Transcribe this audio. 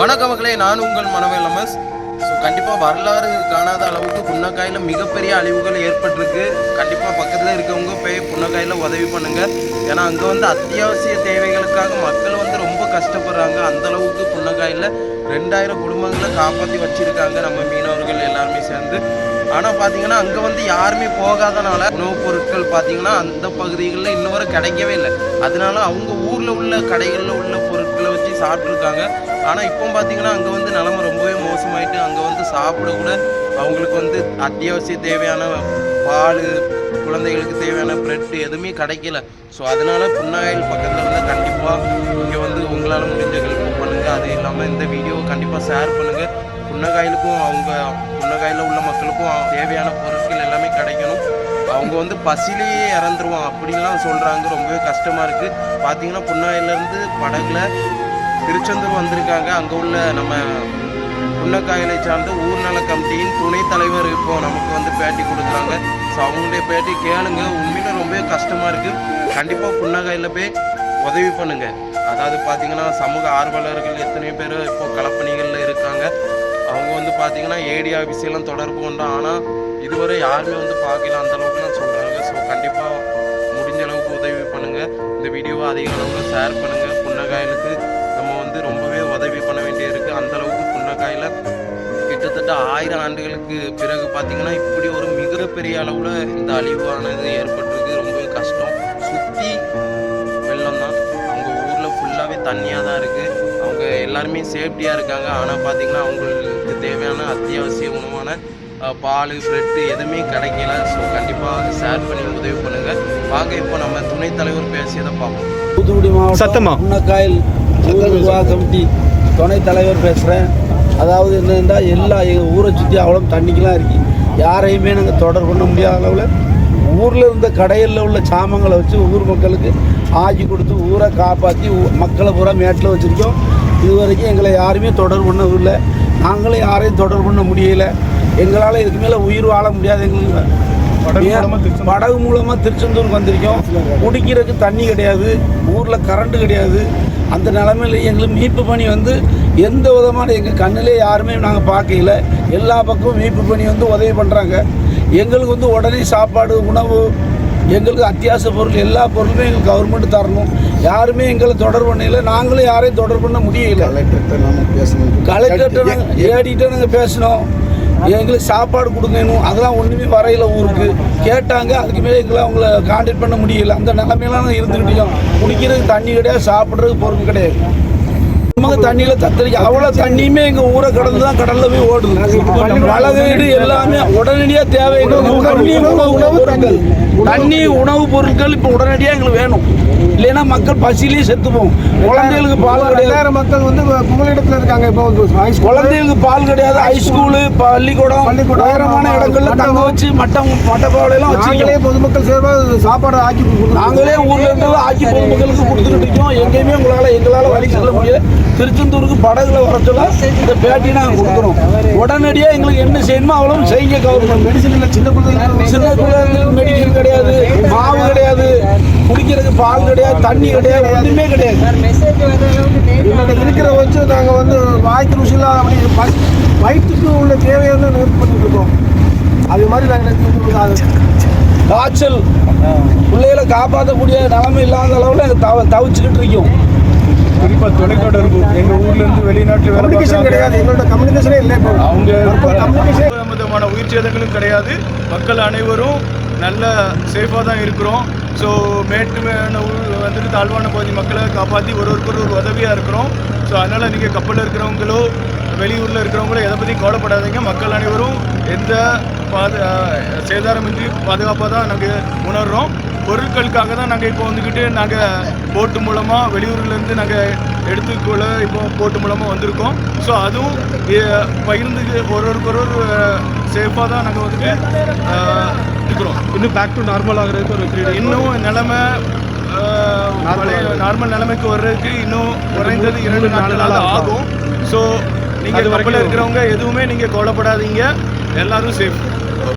வணக்கம் மக்களே நான் உங்கள் மனவேல் லமஸ் ஸோ கண்டிப்பாக வரலாறு காணாத அளவுக்கு புன்னக்காயில் மிகப்பெரிய அழிவுகள் ஏற்பட்டிருக்கு. கண்டிப்பாக பக்கத்தில் இருக்கவங்க போய் புன்னக்காயில் உதவி பண்ணுங்க. ஏன்னா அங்கே வந்து அத்தியாவசிய தேவைகளுக்காக மக்கள் வந்து ரொம்ப கஷ்டப்படுறாங்க. அந்த அளவுக்கு புன்னக்காயில் ரெண்டாயிரம் குடும்பங்களை காப்பாற்றி வச்சிருக்காங்க நம்ம மீனவர்கள் எல்லாருமே சேர்ந்து. ஆனால் பார்த்தீங்கன்னா அங்கே வந்து யாருமே போகாதனால உணவுப் பொருட்கள் பார்த்தீங்கன்னா அந்த பகுதிகளில் இன்னும் வரை கிடைக்கவே இல்லை. அதனால அவங்க ஊரில் உள்ள கடைகளில் உள்ள பொருட்களை வச்சு சாப்பிட்ருக்காங்க ஆனால் இப்போ பார்த்தீங்கன்னா அங்கே வந்து நிலமை ரொம்பவே மோசமாயிட்டு அங்கே வந்து சாப்பிட கூட அவங்களுக்கு வந்து அத்தியாவசிய தேவையான பால் குழந்தைகளுக்கு தேவையான பிரெட் எதுவுமே கிடைக்கல. ஸோ அதனால் புன்னாயில் பக்கத்தில் வந்து கண்டிப்பாக இங்கே வந்து உங்களால் முடிஞ்ச ஹெல்ப் பண்ணுங்கள் அது இல்லாமல் இந்த வீடியோவை கண்டிப்பாக ஷேர் பண்ணுங்கள் புன்னகாயிலுக்கும் அவங்க புன்னகாயில் உள்ள மக்களுக்கும் தேவையான பொருட்கள் எல்லாமே கிடைக்கணும். அவங்க வந்து பசிலேயே இறந்துருவோம் அப்படின்லாம் சொல்கிறாங்க ரொம்பவே கஷ்டமாக இருக்குது பார்த்தீங்கன்னா புன்னகாயிலேருந்து படகுல திருச்செந்தூர் வந்திருக்காங்க. அங்கே உள்ள நம்ம புன்னக்காயலை சார்ந்த ஊர்நல கமிட்டியின் துணைத் தலைவர் இப்போ நமக்கு வந்து பேட்டி கொடுக்குறாங்க. ஸோ அவங்களுடைய பேட்டி கேளுங்க. உண்மையில ரொம்பவே கஷ்டமாக இருக்குது கண்டிப்பாக புன்னக்காயில் போய் உதவி பண்ணுங்க. அதாவது பார்த்தீங்கன்னா சமூக ஆர்வலர்கள் எத்தனை பேர் இப்போ களப்பணிகளில் இருக்காங்க. அவங்க வந்து பார்த்தீங்கன்னா ஏடி ஆஃபீஸெல்லாம் தொடர்பு கொண்டோம் ஆனால் இதுவரை யாருமே வந்து பார்க்கல. அந்த அளவுக்குலாம் சொல்கிறாங்க ஸோ கண்டிப்பாக முடிஞ்ச அளவுக்கு உதவி பண்ணுங்கள் இந்த வீடியோவை அதிக அளவுக்கு ஷேர் பண்ணுங்கள் புன்னகாயலுக்கு வந்து ரொம்பவே உதவி பண்ண வேண்டியிருக்கு. அந்த அளவுக்கு புன்னக்காயில் கிட்டத்தட்ட ஆயிரம் ஆண்டுகளுக்கு பிறகு பார்த்தீங்கன்னா இப்படி ஒரு மிகப்பெரிய அளவில் இந்த அழிவானது ஏற்பட்டிருக்கு. ரொம்பவே கஷ்டம். சுற்றி வெள்ளம் தான். அவங்க ஊரில் ஃபுல்லாகவே தண்ணியாக தான் இருக்குது அவங்க எல்லாருமே சேஃப்டியாக இருக்காங்க. ஆனால் பார்த்தீங்கன்னா அவங்களுக்கு தேவையான அத்தியாவசிய உணவான பால் பிரெட்டு எதுவுமே கிடைக்கல. ஸோ கண்டிப்பாக ஷேர் பண்ணி உதவி பண்ணுங்கள் வாங்க இப்போ நம்ம துணைத் தலைவர் பேசியதை பார்ப்போம். தூத்துக்குடி மாவட்டம் சத்தமா. முன்னக்காயில் ஊர் நிர்வாக கமிட்டி துணைத் தலைவர் பேசுகிறேன் அதாவது என்னென்னா எல்லா எங்கள் ஊரை சுற்றி அவ்வளோ தண்ணிக்கெலாம் இருக்குது யாரையுமே நாங்கள் தொடர் பண்ண முடியாத அளவில் ஊரில் இருந்த கடையில் உள்ள சாமங்களை வச்சு ஊர் மக்களுக்கு ஆக்கி கொடுத்து ஊரை காப்பாற்றி மக்களை பூரா மேட்டில் வச்சுருக்கோம். இது வரைக்கும் எங்களை யாருமே தொடர் பண்ணவில்லை நாங்களும் யாரையும் தொடர் பண்ண முடியல. எங்களால் இதுக்கு மேலே உயிர் வாழ முடியாது எங்களுக்கு. படகு மூலமாக திருச்செந்தூருக்கு வந்திருக்கோம். குடிக்கிறதுக்கு தண்ணி கிடையாது. ஊரில் கரண்ட் கிடையாது. அந்த நிலமையில எங்களுக்கு மீட்பு பணி வந்து எந்த விதமான எங்கள் கண்ணிலே யாருமே நாங்கள் பார்க்கல. எல்லா பக்கமும் மீட்பு பணி வந்து உதவி பண்ணுறாங்க எங்களுக்கு வந்து உடனே சாப்பாடு உணவு எங்களுக்கு அத்தியாவசிய பொருள் எல்லா பொருளுமே எங்களுக்கு கவர்மெண்ட் தரணும். யாருமே எங்களை தொடர்பு பண்ணல. நாங்களும் யாரையும் தொடர்பு பண்ண முடியல. கலெக்டர்கிட்ட நம்ம பேசணும். கலெக்டர்கிட்ட நாங்கள் நாங்கள் பேசினோம் எங்களுக்கு சாப்பாடு கொடுங்கணும். அதெல்லாம் ஒன்றுமே வரையில ஊருக்கு. கேட்டாங்க அதுக்கு மேலே எங்களை அவங்கள கான்டாக்ட் பண்ண முடியல. அந்த நிலமையெல்லாம் நாங்கள் இருந்துக்கிட்டோம் குடிக்கிறதுக்கு தண்ணி கிடையாது சாப்பிட்றதுக்கு பொருள் கிடையாது. நமக்கு தண்ணியில தத்தளிக்க அவ்வளோ தண்ணியுமே எங்கள் ஊரை கடந்து தான் கடலில் போய் ஓடுது. மழை வீடு எல்லாமே உடனடியாக தேவை எங்களுக்கு உணவு தண்ணி உணவுப் பொருட்கள் இப்போ உடனடியாக எங்களுக்கு வேணும். இல்லைன்னா மக்கள் பசியிலேயே செத்துப்போம். குழந்தைகளுக்கு பால் கிடையாது. மக்கள் வந்து புகலிடத்துல இருக்காங்க இப்போ ஹை- குழந்தைகளுக்கு பால் கிடையாது. ஹைஸ்கூலு பள்ளிக்கூடம் பள்ளிக்கூடம், உயரமான இடங்கள்ல. தங்க வச்சு மட்டம் மட்டப்பாவலையெல்லாம் நாங்களே வச்சிருக்கோம் பொதுமக்கள் சார்பாக சாப்பாடு ஆக்கி. நாங்களே ஊர்ல இருந்து ஆக்கி பொதுமக்களுக்கு கொடுத்துக்கிட்டு இருக்கோம். எங்கேயுமே உங்களால எங்களால வழி செல்ல முடியல. திருச்செந்தூருக்கு படகுல வர சொல்ல இந்த பேட்டி நாங்க கொடுக்குறோம். உடனடியா எங்களுக்கு என்ன செய்யணுமோ அவ்வளவு செய்யுங்க கவர்மெண்ட் மெடிசன் இல்லை சின்ன பிள்ளைங்களுக்கு சின்ன குழந்தைங்களுக்கு மெடிக்கல் கிடையாது. மாவு கிடையாது குடிக்கிறதுக்கு பால் கிடையாது தண்ணி கிடையாது ஒண்ணுமே கிடையாது. இருக்கிற வச்சு நாங்கள் வந்து வாய்க்கு ருசியில் அப்படி வயிற்றுக்கு உள்ள தேவையை வந்து நிவர்த்தி பண்ணிட்டு இருக்கோம். அது மாதிரி நாங்கள் காய்ச்சல். பிள்ளைகளை காப்பாற்றக்கூடிய நிலைமை இல்லாத அளவில் தவ தவிச்சுக்கிட்டு இருக்கோம். குறிப்பாக தொலைத்தொடர்பு. எங்கள் ஊர்லேருந்து வெளிநாட்டில் வேலை கம்யூனிகேஷன் கிடையாது. எங்களோட கம்யூனிகேஷனே இல்லை அவங்க கம்யூனிகேஷன் விதமான உயிர் சேதங்களும் கிடையாது. மக்கள் அனைவரும் நல்ல சேஃபாக தான் இருக்கிறோம். ஸோ மேட்டுமான ஊர் வந்துட்டு தாழ்வான பகுதி மக்களை காப்பாற்றி ஒரு ஒருத்தர் ஒரு உதவியாக இருக்கிறோம். ஸோ அதனால் நீங்கள் கப்பலில் இருக்கிறவங்களோ வெளியூரில் இருக்கிறவங்களோ எதை பற்றி கவலைப்படாதீங்க. மக்கள் அனைவரும் எந்த பாது சேதாரமின்றி பாதுகாப்பாக தான் நாங்கள் உணர்கிறோம் பொருட்களுக்காக தான் நாங்கள் இப்போ வந்துக்கிட்டு நாங்கள் போட்டு மூலமாக வெளியூர்லேருந்து நாங்கள் எடுத்துக்கொள்ள இப்போ போட்டு மூலமாக வந்திருக்கோம். ஸோ அதுவும் பகிர்ந்து ஒரு ஒருவர் சேஃபாக தான் நாங்கள் வந்துட்டு அஹ், இருக்கிறோம் இன்னும் பேக் டு நார்மல் ஆகிறதுக்கு ஒரு த்ரீ இன்னும் நிலமை நார்மல் நிலைமைக்கு வர்றதுக்கு இன்னும் குறைந்தது இரண்டு நாட்களாக ஆகும். ஸோ நீங்கள் கப்பலில் இருக்கிறவங்க எதுவுமே நீங்கள் கவலைப்படாதீங்க. எல்லாரும் சேஃப்